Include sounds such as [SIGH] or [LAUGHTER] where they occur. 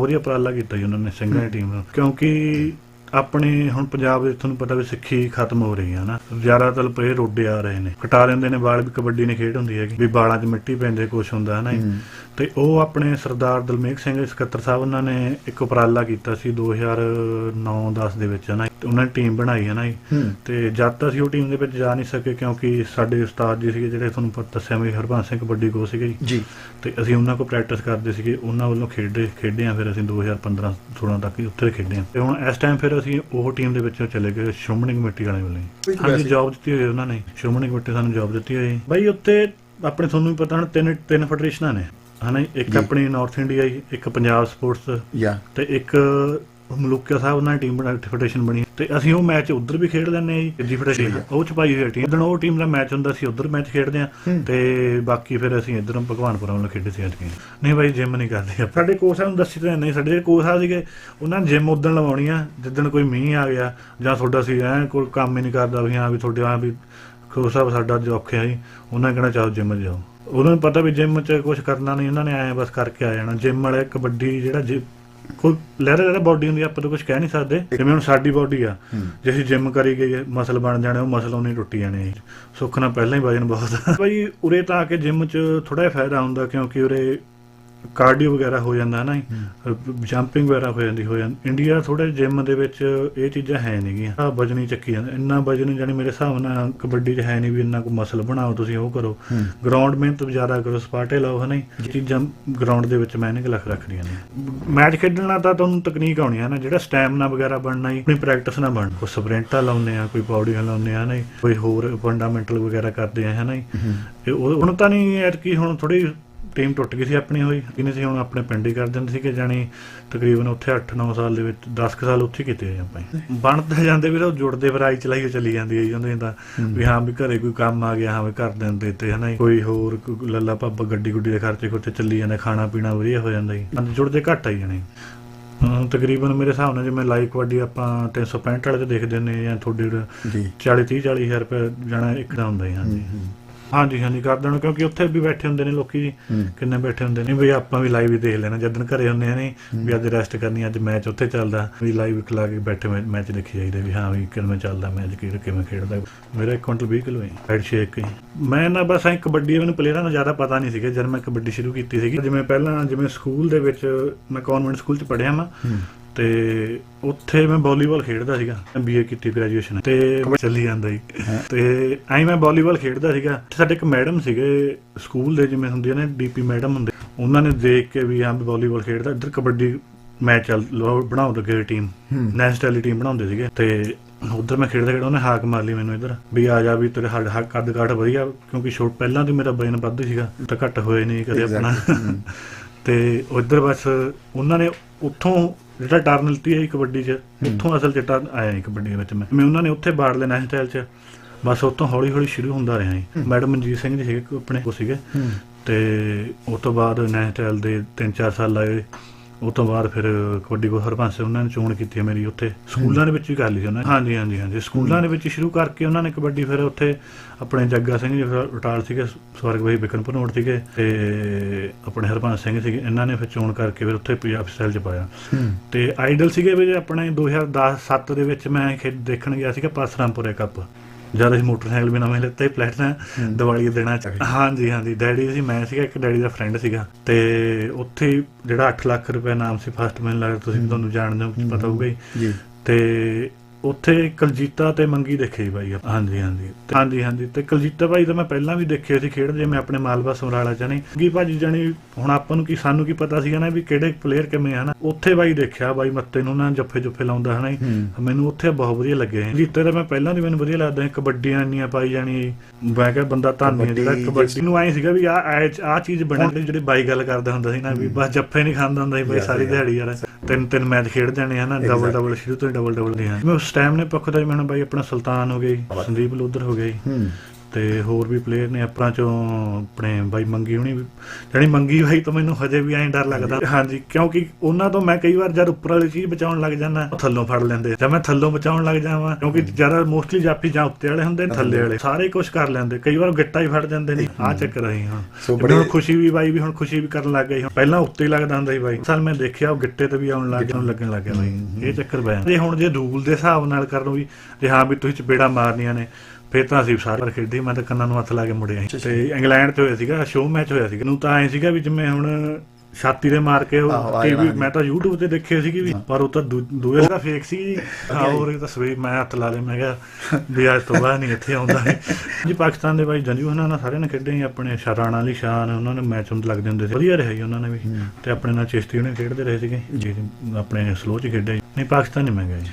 ਵਧੀਆ ਉਪਰਾਲਾ ਕੀਤਾ ਜੀ ਉਹਨਾਂ ਨੇ ਸਿੰਘਾਂ ਦੀ ਟੀਮ ਨੂੰ। ਕਿਉਂਕਿ ਆਪਣੇ ਹੁਣ ਪੰਜਾਬ ਵਿੱਚ ਤੁਹਾਨੂੰ ਪਤਾ ਵੀ ਸਿੱਖੀ ਖਤਮ ਹੋ ਰਹੀ ਹੈ ਨਾ। ਜ਼ਿਆਦਾਤਰ ਪਲੇਅਰ ਉੱਡੇ ਆ ਰਹੇ ਨੇ। ਕਟਾ ਲੈਂਦੇ ਨੇ ਬਾਲ ਵੀ ਕਬੱਡੀ ਨੇ ਖੇਡ ਹੁੰਦੀ ਹੈਗੀ। ਵੀ ਬਾਲਾਂ 'ਚ ਮਿੱਟੀ ਪੈਂਦੇ ਕੁਛ ਹੁੰਦਾ ਹੈ। ਨਾ। ਤੇ ਉਹ ਆਪਣੇ ਸਰਦਾਰ ਦਲਮੇਘ ਸਿੰਘ ਸਕੱਤਰ ਸਾਹਿਬ ਉਹਨਾਂ ਨੇ ਇੱਕ ਉਪਰਾਲਾ ਕੀਤਾ ਸੀ 2009-10 ਦੇ ਵਿੱਚ ਹੈ ਨਾ। ਉਹਨਾਂ ਨੇ ਟੀਮ ਬਣਾਈ ਹੈ ਨਾ ਜੀ। ਤੇ ਜਦ ਤੱਕ ਅਸੀਂ ਉਹ ਟੀਮ ਦੇ ਵਿੱਚ ਜਾ ਨਹੀਂ ਸਕੇ ਕਿਉਂਕਿ ਸਾਡੇ ਉਸਤਾਦ ਜੀ ਸੀਗੇ ਜਿਹੜੇ ਤੁਹਾਨੂੰ ਪਤਾ ਦੱਸਿਆ ਵੀ ਹਰਬੰਸ ਸਿੰਘ ਕਬੱਡੀ ਕੋਚ ਸੀਗੇ ਜੀ। ਤੇ ਅਸੀਂ ਉਹਨਾਂ ਕੋਲ ਪ੍ਰੈਕਟਿਸ ਕਰਦੇ ਸੀਗੇ ਉਹਨਾਂ ਵੱਲੋਂ ਖੇਡੇ ਖੇਡੇ ਆ ਫਿਰ ਅਸੀਂ 2015 16 ਤੱਕ ਹੀ ਉੱਥੇ ਖੇਡੇ ਆ ਤੇ ਹੁਣ ਇਸ ਟਾਈਮ ਫਿਰ ਅਸੀਂ ਉਹ ਟੀਮ ਦੇ ਵਿੱਚੋਂ ਚਲੇ ਗਏ ਸ਼੍ਰੋਮਣੀ ਕਮੇਟੀ ਵਾਲੇ ਵੱਲੋਂ ਹਾਂਜੀ ਜੌਬ ਦਿੱਤੀ ਹੋਈ ਉਹਨਾਂ ਨੇ। ਸ਼੍ਰੋਮਣੀ ਕਮੇਟੀ ਸਾਨੂੰ ਜੌਬ ਦਿੱਤੀ ਹੋਈ ਬਾਈ ਉੱਤੇ ਆਪਣੇ ਤੁਹਾਨੂੰ ਵੀ ਪਤਾ ਹੁਣ ਤਿੰਨ ਤਿੰਨ ਫੈਡਰੇਸ਼ਨਾਂ ਨੇ। ਹਨਾ? ਇੱਕ। ਆਪਣੀ ਨਾਰਥ ਇੰਡੀਆ ਇੱਕ ਪੰਜਾਬ ਸਪੋਰਟਸ ਤੇ ਇੱਕ ਮਲੂਕਾ ਸਾਹਿਬ ਉਹਨਾਂ ਦੀ ਟੀਮ ਬਣਾ ਫੈਡਰੇਸ਼ਨ ਬਣੀ ਤੇ ਅਸੀਂ ਉਹ ਮੈਚ ਉਧਰ ਵੀ ਖੇਡ ਲੈਂਦੇ ਆ ਜੀ ਜੀ ਫੈਡਰੇਸ਼ਨ। ਉਹ ਚ ਪਾਈ ਹੋਈ ਟੀਮ ਜਦੋਂ ਉਹ ਟੀਮ ਦਾ ਮੈਚ ਹੁੰਦਾ ਸੀ ਉਧਰ ਮੈਚ ਖੇਡਦੇ ਆ। ਤੇ ਬਾਕੀ ਫਿਰ ਅਸੀਂ ਇਧਰੋਂ ਭਗਵਾਨਪੁరం ਵੱਲੋਂ ਖੇਡੇ ਸੀ ਅੱਜ ਨਹੀਂ ਬਾਈ ਜਿਮ ਨਹੀਂ ਕਰਦੇ। ਸਾਡੇ ਕੋਚ ਸਾਹਿਬ ਨੂੰ ਦੱਸੀ ਤਾਂ ਨਹੀਂ ਸਾਡੇ ਜਿਹੜੇ ਕੋਚ ਸਾਹਿਬ ਸੀਗੇ ਉਹਨਾਂ ਨੇ ਜਿਮ ਉਦੋਂ ਲਵਾਉਣੀ ਆ ਜਿੱਦਣ ਕੋਈ ਮੀਂਹ ਆ ਗਿਆ ਜਾਂ ਤੁਹਾਡਾ ਸੀ ਐ ਕੋਈ ਕੰਮ ਹੀ ਨਹੀਂ ਕਰਦਾ ਵੀ ਹਾਂ ਵੀ ਤੁਹਾਡੇ ਆ ਵੀ ਕੋਚ ਸਾਹਿਬ ਸਾਡਾ ਜੋ ਔਖਿਆ ਸੀ ਉਹਨਾਂ ਨੇ ਕਹਿਣਾ ਚਾਹੋ ਜਿਮ ਜਾਓ ਉਹਨਾਂ ਨੂੰ ਪਤਾ ਵੀ ਜਿਮ 'ਚ ਕੁਝ ਕਰਨਾ ਨਹੀਂ ਉਹਨਾਂ ਨੇ ਐ ਬਸ ਕਰਕੇ ਆ ਜਾਣਾ ਜਿਮ ਵਾਲੇ ਕਬੱਡੀ ਜਿਹੜਾ ਜਿ- ਕੋਈ ਲਹਿਰਾ ਲਹਿਰਾ ਬਾਡੀ ਹੁੰਦੀ ਆ, ਆਪਾਂ ਤਾਂ ਕੁਝ ਕਹਿ ਨਹੀਂ ਸਕਦੇ। ਜਿਵੇਂ ਹੁਣ ਸਾਡੀ ਬਾਡੀ ਆ ਜੇ ਅਸੀਂ ਜਿਮ ਕਰੀ ਗਏ ਮਸਲ ਬਣ ਜਾਣੇ ਉਹ ਮਸਲ ਉਹਨੇ ਟੁੱਟੀ ਜਾਣੇ। ਸੁੱਖ ਨਾਲ ਪਹਿਲਾਂ ਹੀ ਵਜਨ ਬਹੁਤ ਆ। [LAUGHS] ਭਾਈ ਉਰੇ ਤਾਂ ਆ ਕੇ ਜਿਮ 'ਚ ਥੋੜਾ ਜਿਹਾ ਫਾਇਦਾ ਹੁੰਦਾ ਕਿਉਂਕਿ ਉਰੇ ਕਾਰਡੀਓ ਵਗੈਰਾ ਹੋ ਜਾਂਦਾ ਹੈ। ਨਾ ਜੰਪਿੰਗ ਵਗੈਰਾ ਹੋ ਜਾਂਦੀ ਹੋ ਜਾਂਦੀ। ਇੰਡੀਆ ਥੋੜੇ ਜਿਮ ਦੇ ਵਿੱਚ ਇਹ ਚੀਜ਼ਾਂ ਹੈ ਨਹੀਂਗੀਆਂ ਆ ਵਜਨ ਚੱਕੀ ਜਾਂਦਾ ਇੰਨਾ ਵਜਨ ਜਾਨੀ ਮੇਰੇ ਹਿਸਾਬ ਨਾਲ ਕਬੱਡੀ 'ਚ ਹੈ ਨਹੀਂ ਵੀ ਇੰਨਾ ਕੋ ਮਸਲ ਬਣਾਓ ਤੁਸੀਂ ਉਹ ਕਰੋ। ਗਰਾਊਂਡ ਮਿਹਨਤ ਜ਼ਿਆਦਾ ਕਰੋ ਸਪਾਟੇ ਲਾਓ ਹਨਾ। ਇਹ ਚੀਜ਼ਾਂ ਗਰਾਊਂਡ ਦੇ ਵਿੱਚ ਮੈਨੇ ਲੱਖ ਰੱਖਦੀਆਂ ਨੇ। ਮੈਚ ਖੇਡਣਾ ਤਾਂ ਤੁਹਾਨੂੰ ਤਕਨੀਕ ਆਉਣੀ ਹੈ ਨਾ ਜਿਹੜਾ ਸਟੈਮਨਾ ਵਗੈਰਾ ਬਣਨਾ ਹੀ ਆਪਣੀ ਪ੍ਰੈਕਟਿਸ ਨਾਲ ਬਣ ਕੋਈ ਸਪ੍ਰਿੰਟਾਂ ਲਾਉਂਦੇ ਆ ਕੋਈ ਪੌੜੀਆਂ ਲਾਉਂਦੇ ਆ ਨਾ ਕੋਈ ਹੋਰ ਫੰਡਾਮੈਂਟਲ ਵਗੈਰਾ ਕਰਦੇ ਆ ਹਨਾ ਜੀ। ਹੂੰ। ਤੇ ਉਹ ਹੁਣ ਤਾਂ ਨਹੀਂ ਯਾਰ ਕੀ ਹੁਣ ਥੋੜੀ ਟੀਮ ਟੁੱਟ ਗਈ ਸੀ ਆਪਣੀ ਹੋਈ ਕਿਨੇ ਸੀ ਹੁਣ ਆਪਣੇ ਪਿੰਡ ਹੀ ਕਰ ਦਿੰਦੇ ਸੀ ਕਿ ਜਾਣੀ ਤਕਰੀਬਨ ਉੱਥੇ 8-9 ਸਾਲ ਦੇ ਵਿੱਚ 10 ਕੁ ਸਾਲ ਉੱਥੇ ਕੀਤੇ ਆ ਆਪਾਂ। ਬਣਦੇ ਜਾਂਦੇ ਵੀ ਤਾਂ ਉਹ ਜੁੜਦੇ ਫਿਰ ਆਈ ਚਲਾਈ ਚੱਲੀ ਜਾਂਦੀ ਹੈ ਜੀ ਉਹਦੇ ਤਾਂ ਵੀ ਹਾਂ ਵੀ ਘਰੇ ਕੋਈ ਕੰਮ ਆ ਗਿਆ ਹਾਂ ਵੀ ਕਰ ਦਿੰਦੇ ਤੇ ਹਨਾ। ਕੋਈ ਹੋਰ ਲੱਲਾ ਪੱਬ ਗੱਡੀ ਗੁੱਡੀ ਦੇ ਖਰਚੇ ਕੋਤੇ ਚੱਲੀ ਜਾਂਦਾ ਖਾਣਾ ਪੀਣਾ ਵਧੀਆ ਹੋ ਜਾਂਦਾ ਜੀ। ਜੁੜਦੇ ਘੱਟ ਆਈ ਜਾਣੇ। ਤਕਰੀਬਨ ਮੇਰੇ ਹਿਸਾਬ ਨਾਲ ਜਿਵੇਂ ਲਾਈਕ ਕਬੱਡੀ ਆਪਾਂ 365 ਵਾਲੇ ਤੇ ਦੇਖਦੇ ਨੇ ਜਾਂ ਤੁਹਾਡੇ ਜੀ। 40 30 40 ਹਜ਼ਾਰ ਰੁਪਏ ਜਾਣਾ ਇੱਕ ਦਾ ਹੁੰਦਾ ਹੀ ਹਾਂਜੀ ਹਾਂਜੀ ਹਾਂਜੀ ਕਰ ਦੇਣ ਕਿਉਂਕਿ ਉੱਥੇ ਵੀ ਬੈਠੇ ਹੁੰਦੇ ਨੇ ਲੋਕੀ ਜੀ। ਕਿੰਨੇ ਬੈਠੇ ਹੁੰਦੇ ਨੇ ਵੀ ਆਪਾਂ ਵੀ ਲਾਈਵ ਹੀ ਦੇਖ ਲੈਣਾ ਜਦੋਂ ਘਰੇ ਹੁੰਦੇ ਆ ਨਹੀਂ ਵੀ ਅੱਜ ਰੈਸਟ ਕਰਨੀ ਅੱਜ ਮੈਚ ਉੱਥੇ ਚੱਲਦਾ। ਵੀ ਲਾਈਵ ਖਲਾ ਕੇ ਬੈਠੇ ਮੈਚ ਦੇਖੀ ਜਾਈਦਾ ਵੀ ਹਾਂ ਵੀ ਕਿਵੇਂ ਚੱਲਦਾ ਮੈਚ ਕਿਵੇਂ ਖੇਡਦਾ। ਮੇਰਾ ਇੱਕ ਕੁਇੰਟਲ 20 ਕਿਲੋ ਹੈ ਹੈਡ ਸ਼ੇਕ ਹੀ ਮੈਂ ਨਾ ਬਸ ਐ ਕਬੱਡੀ ਮੈਨੂੰ ਪਲੇਅਰਾਂ ਦਾ ਜ਼ਿਆਦਾ ਪਤਾ ਨਹੀਂ ਸੀਗਾ ਜਦ ਮੈਂ ਕਬੱਡੀ ਸ਼ੁਰੂ ਕੀਤੀ ਸੀਗੀ। ਜਿਵੇਂ ਪਹਿਲਾਂ ਜਿਵੇਂ ਸਕੂਲ ਦੇ ਵਿੱਚ ਮੈਂ ਕਨਵੈਂਟ ਸਕੂਲ ਚ ਪੜ੍ਹਿਆ ਮੈਂ ਤੇ ਉੱਥੇ ਮੈਂ ਵਾਲੀਬਾਲ ਖੇਡਦਾ ਸੀਗਾ ਬੀਏ ਕੀਤੀ ਗ੍ਰੈਜੂਏਸ਼ਨ ਤੇ ਚੱਲੀ ਜਾਂਦਾ ਹਾਂ। ਤੇ ਐਂ ਮੈਂ ਵਾਲੀਬਾਲ ਖੇਡਦਾ ਸੀਗਾ ਸਾਡੇ ਇੱਕ ਮੈਡਮ ਸੀਗੇ ਸਕੂਲ ਦੇ ਜਿਵੇਂ ਹੁੰਦੀਆਂ ਨੇ ਡੀਪੀ ਮੈਡਮ ਹੁੰਦੇ ਉਹਨਾਂ ਨੇ ਦੇਖ ਕੇ ਵੀ ਹਾਂ ਵਾਲੀਬਾਲ ਖੇਡਦਾ ਇੱਧਰ ਕਬੱਡੀ ਮੈਚ ਬਣਾਓ ਲੱਗੇ ਟੀਮ ਨੈਸ਼ਨਲ ਟੀਮ ਬਣਾਉਂਦੇ ਸੀਗੇ ਤੇ ਉਧਰ ਮੈਂ ਖੇਡਦਾ ਖੇਡਦਾ ਉਹਨੇ ਹਾਕ ਮਾਰ ਲਈ ਮੈਨੂੰ ਇੱਧਰ ਵੀ ਆ ਜਾ ਵੀ ਤੇਰੇ ਹੱਡ ਹੱਕ ਕੱਦ ਕਾਠ ਵਧੀਆ ਕਿਉਂਕਿ ਛੋਟ ਪਹਿਲਾਂ ਤੇ ਮੇਰਾ ਵਜਨ ਵੱਧ ਸੀਗਾ ਤਾਂ ਘੱਟ ਹੋਏ ਨਹੀਂ ਕਦੇ ਆਪਣਾ। ਤੇ ਉਧਰ ਬਸ ਉਹਨਾਂ ਨੇ ਉੱਥੋਂ ਜਿਹੜਾ ਟਰਨ ਲਿੱਤੀ ਹੈ ਕਬੱਡੀ 'ਚ ਉੱਥੋਂ ਅਸਲ ਚ ਟਰਨ ਆਇਆ ਸੀ ਕਬੱਡੀ ਦੇ ਵਿੱਚ ਮੈਂ। ਮੈਂ ਉਹਨਾਂ ਨੇ ਉੱਥੇ ਬਾੜ ਲੈਣਾ ਸਟਾਈਲ 'ਚ। ਬਸ ਉੱਥੋਂ ਹੌਲੀ ਹੌਲੀ ਸ਼ੁਰੂ ਹੁੰਦਾ ਰਿਹਾ ਜੀ ਮੈਡਮ ਮਨਜੀਤ ਸਿੰਘ ਜੀ ਸੀਗੇ ਆਪਣੇ ਉਹ ਸੀਗੇ। ਹੂੰ। ਤੇ ਉਸ ਤੋਂ ਬਾਅਦ ਨੈਸ਼ਨਲ ਦੇ 3-4 ਸਾਲ ਲਾਏ। ਉਹ ਤੋਂ ਬਾਅਦ ਫਿਰ ਕਬੱਡੀ ਕੋ ਹਰਬੰਸ ਉਹਨਾਂ ਨੇ ਚੋਣ ਕੀਤੀ ਹੈ ਮੇਰੀ ਉੱਥੇ। ਸਕੂਲਾਂ ਦੇ ਵਿੱਚ ਵੀ ਕਰ ਲਈ ਸੀ ਉਹਨਾਂ ਨੇ। ਹਾਂਜੀ ਹਾਂਜੀ ਹਾਂਜੀ। ਸਕੂਲਾਂ ਦੇ ਵਿੱਚ ਸ਼ੁਰੂ ਕਰਕੇ ਉਹਨਾਂ ਨੇ ਕਬੱਡੀ ਫਿਰ ਉੱਥੇ ਆਪਣੇ ਜੱਗਾ ਸਿੰਘ ਜੀ ਰਟਾਲ ਸੀਗੇ ਸਵਰਗ ਭਾਈ ਬਿਕਨ ਭਨੋੜ ਸੀਗੇ ਤੇ ਆਪਣੇ ਹਰਬੰਸ ਸਿੰਘ ਸੀਗੇ। ਇਹਨਾਂ ਨੇ ਫਿਰ ਚੋਣ ਕਰਕੇ ਫਿਰ ਉੱਥੇ ਪੰਜਾਬ ਸਟਾਈਲ ਚ ਪਾਇਆ। ਤੇ ਆਈਡਲ ਸੀਗੇ ਵੀ ਆਪਣੇ 2010 7 ਦੇ ਵਿੱਚ ਮੈਂ ਦੇਖਣ ਗਿਆ ਸੀਗਾ ਪਾਸਰਾਮਪੁਰੇ ਕੱਪ। ਜਦ ਅਸੀਂ ਮੋਟਰਸਾਈਕਲ ਵੀ ਨਵੇਂ ਲਿੱਤੇ ਪਲੈਟਨਾ। ਦੀਵਾਲੀ ਦੇ ਦਿਨਾਂ ਚ। ਅੱਛਾ। ਹਾਂਜੀ ਹਾਂਜੀ। ਡੈਡੀ ਸੀ ਮੈਂ ਸੀਗਾ ਇੱਕ ਡੈਡੀ ਦਾ ਫਰੈਂਡ ਸੀਗਾ। ਤੇ ਉੱਥੇ ਜਿਹੜਾ 8 ਲੱਖ ਰੁਪਏ ਨਾਮ ਸੀ ਫਸਟ ਮੈਨੂੰ ਲੱਗਦਾ ਤੁਸੀਂ ਤੁਹਾਨੂੰ ਜਾਣਦੇ ਹੋ ਪਤਾ ਹੋਊਗਾ ਜੀ। ਤੇ ਉੱਥੇ ਕਲਜੀਤਾ ਤੇ ਮੰਗੀ ਦੇਖੇ ਬਾਈ ਆਪਾਂ। ਹਾਂਜੀ ਹਾਂਜੀ। ਤੇ- ਹਾਂਜੀ ਹਾਂਜੀ। ਤੇ ਕਲਜੀਤਾ ਭਾਈ ਤਾਂ ਮੈਂ ਪਹਿਲਾਂ ਵੀ ਦੇਖੇ ਸੀ ਖੇਡਦੇ ਮੈਂ ਆਪਣੇ ਮਾਲਵਾ ਸਮਰਾਲਾ ਚ ਕੀ ਭਾਜੀ ਜਾਨੀ ਹੁਣ ਆਪਾਂ ਨੂੰ ਕੀ ਸਾਨੂੰ ਕੀ ਪਤਾ ਸੀਗਾ ਨਾ ਵੀ ਕਿਹੜੇ ਪਲੇਅਰ ਕਿਵੇਂ ਹਨਾ ਉੱਥੇ ਬਾਈ ਦੇਖਿਆ ਬਾਈ ਮੱਤੇ ਨੂੰ ਨਾ ਜੱਫੇ ਜੁੱਫੇ ਲਾਉਂਦਾ ਹਨਾ ਜੀ। ਮੈਨੂੰ ਉੱਥੇ ਬਹੁਤ ਵਧੀਆ ਲੱਗੇ ਜਿੱਤੇ ਤਾਂ ਮੈਂ ਪਹਿਲਾਂ ਦੀ ਮੈਨੂੰ ਵਧੀਆ ਲੱਗਦਾ ਸੀ, ਕਬੱਡੀਆਂ ਇੰਨੀਆਂ ਪਾਈ ਜਾਣੀ। ਮੈਂ ਕਿਹਾ ਬੰਦਾ ਧਾਨੀ ਹੈ ਜਿਹੜਾ ਕਬੱਡੀ ਕਬੱਡੀ। ਨੂੰ ਐ ਸੀਗਾ ਵੀ ਆ ਆ ਚੀਜ਼ ਬਣੀ ਜਿਹੜੇ ਬਾਈ ਗੱਲ ਕਰਦਾ ਹੁੰਦਾ ਸੀ ਨਾ ਵੀ ਬਸ ਜੱਫੇ ਨਹੀਂ ਖਾਂਦਾ ਹੁੰਦਾ ਸੀ ਬਾਈ ਸਾਰੀ. ਦਿਹਾੜੀ ਯਾਰ। ਤਿੰਨ ਤਿੰਨ ਮੈਚ ਖੇਡ ਜਾਣੇ ਹਨਾ ਡਬਲ Exactly. ਡਬਲ ਸ਼ੁਰੂ ਤੋਂ ਡਬਲ ਡਬਲ ਦੇ ਹਾਂ ਮੈਂ ਉਸ ਟਾਈਮ ਨੇ ਪੱਖ ਦਾ ਮੈਨੂੰ ਬਾਈ ਆਪਣਾ ਸੁਲਤਾਨ ਹੋ ਗਈ ਸੰਦੀਪ ਲੋਧਰ ਹੋ ਹੂੰ। ਤੇ ਹੋਰ ਵੀ ਪਲੇਅਰ ਨੇ ਆਪਣਾ ਚੋਂ ਆਪਣੇ ਬਾਈ ਮੰਗੀ ਹੁਣੀ ਜਾਣੀ ਮੰਗੀ ਬਾਈ ਤੋਂ ਮੈਨੂੰ ਹਜੇ ਵੀ ਐਂ ਡਰ ਲੱਗਦਾ। ਹਾਂਜੀ ਕਿਉਂਕਿ ਉਹਨਾਂ ਤੋਂ ਮੈਂ ਕਈ ਵਾਰ ਜਦ ਉੱਪਰ ਵਾਲੀ ਚੀਜ਼ ਬਚਾਉਣ ਲੱਗ ਜਾਂਦਾ ਥੱਲੋਂ ਫੜ ਲੈਂਦੇ। ਜਾਂ ਮੈਂ ਥੱਲੋਂ ਬਚਾਉਣ ਲੱਗ ਜਾਵਾਂ ਕਿਉਂਕਿ ਜ਼ਿਆਦਾ ਮੋਸਟਲੀ ਜਾਪੀ ਜਾਂ ਉੱਤੇ ਵਾਲੇ ਹੁੰਦੇ ਨੇ ਥੱਲੇ ਵਾਲੇ। ਸਾਰੇ ਕੁਝ ਕਰ ਲੈਂਦੇ ਕਈ ਵਾਰ ਗਿੱਟਾ ਹੀ ਫੜ ਜਾਂਦੇ ਨੇ ਆਹ ਚੱਕਰ ਰਹੀ ਹੁਣ ਸੋ ਤੇ ਬੜੇ- ਹੁਣ ਖੁਸ਼ੀ ਵੀ ਬਾਈ ਵੀ ਹੁਣ ਖੁਸ਼ੀ ਵੀ ਕਰਨ ਲੱਗ ਗਈ ਹੁਣ ਪਹਿਲਾਂ ਉੱਤੇ ਹੀ ਲੱਗਦਾ ਹੁੰਦਾ ਸੀ ਬਾਈ। ਸਾਲ ਮੈਂ ਦੇਖਿਆ ਉਹ ਗਿੱਟੇ ਤੇ ਵੀ ਆਉਣ ਲੱਗ ਗਿਆ ਲੱਗਣ ਲੱਗ ਗਿਆ ਬਾਈ। ਇਹ ਚੱਕਰ ਪਿਆ। ਜੇ ਹੁਣ ਜੇ ਰੂਲ ਦੇ ਹਿਸਾਬ ਨਾਲ ਕਰਨ ਵੀ ਜੇ ਹਾਂ ਵੀ ਤੁਸੀਂ ਚਪੇੜਾ ਮਾਰਨੀਆਂ ਨੇ ਫੇਰ ਤਾਂ ਅਸੀਂ ਸਾਰੇ ਖੇਡੀ ਮੈਂ ਤਾਂ ਕੰਨਾਂ ਨੂੰ ਹੱਥ ਲਾ ਕੇ ਮੁੜਿਆ ਸੀ। ਤੇ ਇੰਗਲੈਂਡ ਤੇ ਹੋਇਆ ਸੀਗਾ ਸ਼ੋਅ ਮੈਚ ਹੋਇਆ ਸੀਗਾ। ਨੂੰ ਤਾਂ ਐ ਸੀਗਾ ਵੀ ਜਿਵੇਂ ਹੁਣ ਛਾਤੀ ਦੇ ਮਾਰ ਕੇ ਉਹ ਟੀਵੀ। ਮੈਂ ਤਾਂ YouTube ਤੇ ਦੇਖੇ ਸੀਗੀ ਵੀ ਪਰ ਉਹ ਤਾਂ ਦੂਏ ਦਾ ਫੇਕ ਸੀ। ਹਾਂ ਹੋਰ ਇਹ ਤਾਂ ਸਵੇ ਮੈਂ ਹੱਥ ਲਾ ਲਏ ਮੈਂ ਕਿਹਾ ਵੀ ਅੱਜ ਤੋਂ ਬਾਅਦ ਨਹੀਂ ਇੱਥੇ ਆਉਂਦਾ। ਹੈ ਜੀ ਪਾਕਿਸਤਾਨ ਦੇ ਬਾਈ ਜੰਜੂ ਹਨਾ ਨਾਲ ਸਾਰਿਆਂ ਨੇ ਖੇਡੇ ਸੀ ਆਪਣੇ ਸ਼ਰਾਣਾ ਅਲੀ ਸ਼ਾਨ ਉਹਨਾਂ ਨੇ ਮੈਚ ਹੁੰਦੇ ਲੱਗਦੇ ਹੁੰਦੇ ਸੀ। ਵਧੀਆ ਰਿਹਾ ਜੀ ਉਹਨਾਂ ਨੇ ਵੀ। ਤੇ ਆਪਣੇ ਨਾਲ ਚਿਸ਼ਤੀ ਉਹਨੇ ਖੇਡਦੇ ਰਹੇ ਸੀਗੇ। ਜੀ। ਆਪਣੇ ਸਲੋ ਚ ਖੇਡੇ ਨਹੀਂ ਪਾਕਿਸਤਾਨ ਨਹੀਂ ਮੈਂ ਗਿਆ ਜੀ।